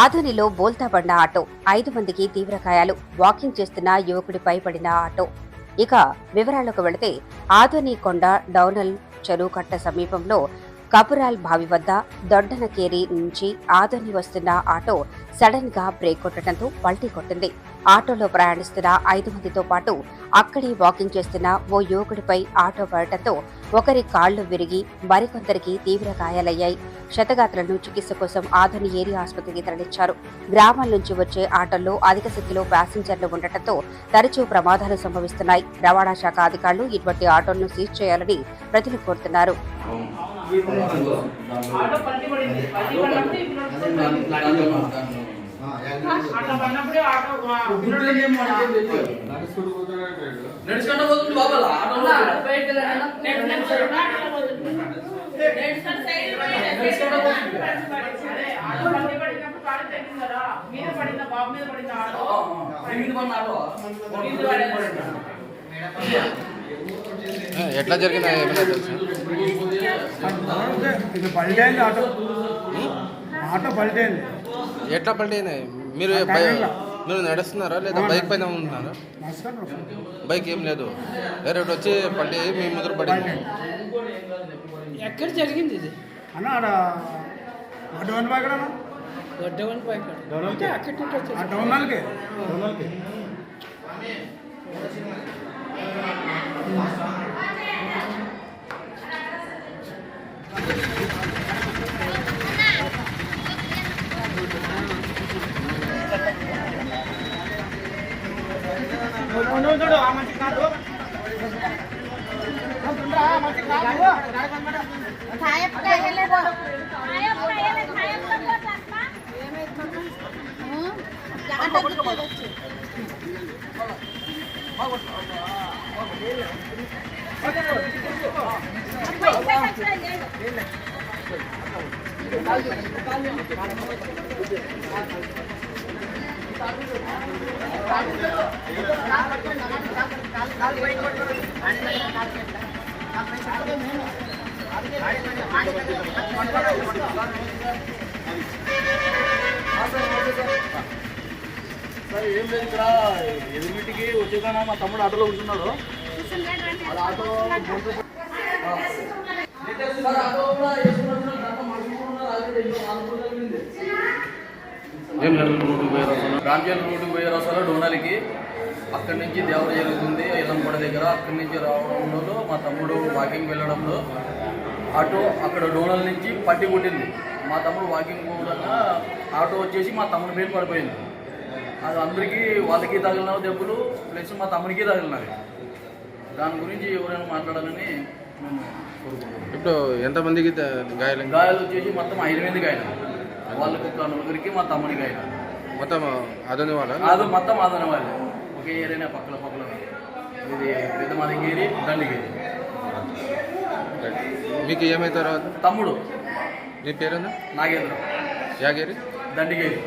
ఆదోనిలో బోల్తా పడిన ఆటో. ఐదు మందికి తీవ్ర గాయాలు వాకింగ్ చేస్తున్న యువకుడిపై పడిన ఆటో. ఇక వివరాలకు వెళితే ఆదోని కొండ డౌనల్ చెరువుకట్ట సమీపంలో కపురాల్ బావి వద్ద దొడ్డనకేరి నుంచి ఆదోని వస్తున్న ఆటో సడన్గా బ్రేక్ కొట్టడంతో పల్టీ కొట్టింది. ఆటోలో ప్రయాణిస్తున్న ఐదు మందితో పాటు అక్కడే వాకింగ్ చేస్తున్న ఓ యువకుడిపై ఆటో పడటంతో ఒకరి కాళ్ళు విరిగి మరికొందరికి తీవ్ర గాయాలయ్యాయి. క్షతగాత్రులను చికిత్స కోసం ఆధుని ఏరియా ఆసుపత్రికి తరలించారు. గ్రామాల నుంచి వచ్చే ఆటోల్లో అధిక సంఖ్యలో ప్యాసింజర్లు ఉండటంతో తరచూ ప్రమాదాలు సంభవిస్తున్నాయి. రవాణా శాఖ అధికారులు ఇటువంటి ఆటోలను సీజ్ చేయాలని ప్రజలు కోరుతున్నారు. ఆటో నడుచుకుంటూ పోతుంది బాబా ఆటో మీద బాబు మీద పడిన. ఎట్లా పల్టైంది ఆటో పల్టైంది ఎట్లా పల్టైనాయి మీరు మీరు నడుస్తున్నారా లేదా బైక్ పైన ఉంటున్నారా బైక్ ఏం లేదు. వేరే వచ్చి పల్టీ మీ ముద్ర పడింది. ఎక్కడ జరిగింది ఇది? అక్కడి ఆ వచ్చేసి డౌన్ వాళ్ళకి డౌన్ వాళ్ళకి సార్ ఏం లేదు ఇక్కడ ఎదురుమిటికి వచ్చేదానా మా తమ్ముడు ఆటోలో కూర్చున్నాడు. ఆటో ఆటో కూడా వేసుకున్నట్టు దాంట్లో మనుషులు కూడా ఉన్నారు. ఆల్రెడీ నాలుగు రోజులు రామ్జల్ రోడ్డు పోయే రసాలు డోనాలికి అక్కడి నుంచి దేవర జరుగుతుంది ఎల్లంపడ దగ్గర. అక్కడి నుంచి రావడంలో మా తమ్ముడు వాకింగ్ వెళ్ళడంలో ఆటో అక్కడ డోనల్ నుంచి పట్టి కొట్టింది. మా తమ్ముడు వాకింగ్ పోవడంగా ఆటో వచ్చేసి మా తమ్ముడు మీద పడిపోయింది. అది అందరికీ వాళ్ళకి తగిలిన దెబ్బలు ప్లస్ మా తమ్ముడికి తగిలినవి. దాని గురించి ఎవరైనా మాట్లాడాలని మేము కోరుకుంటున్నాం. ఇప్పుడు ఎంతమందికి గాయాలు? గాయాలు వచ్చేసి మొత్తం ఐదు మంది గాయాలు. వాళ్ళకి ఒక నలుగురికి మా తమ్ముడికి గాయాలు మొత్తం అదని వాళ్ళ? అది మొత్తం ఆదరణ వాళ్ళు. ఒకే ఏరియానే పక్కల పక్కల ఇది పెద్ద మాదింగేరి దండిగేరి. మీకు ఏమవుతారో తమ్ముడు. మీ పేరేనా నాగేంద్ర. యాగేరి? దండిగేరి.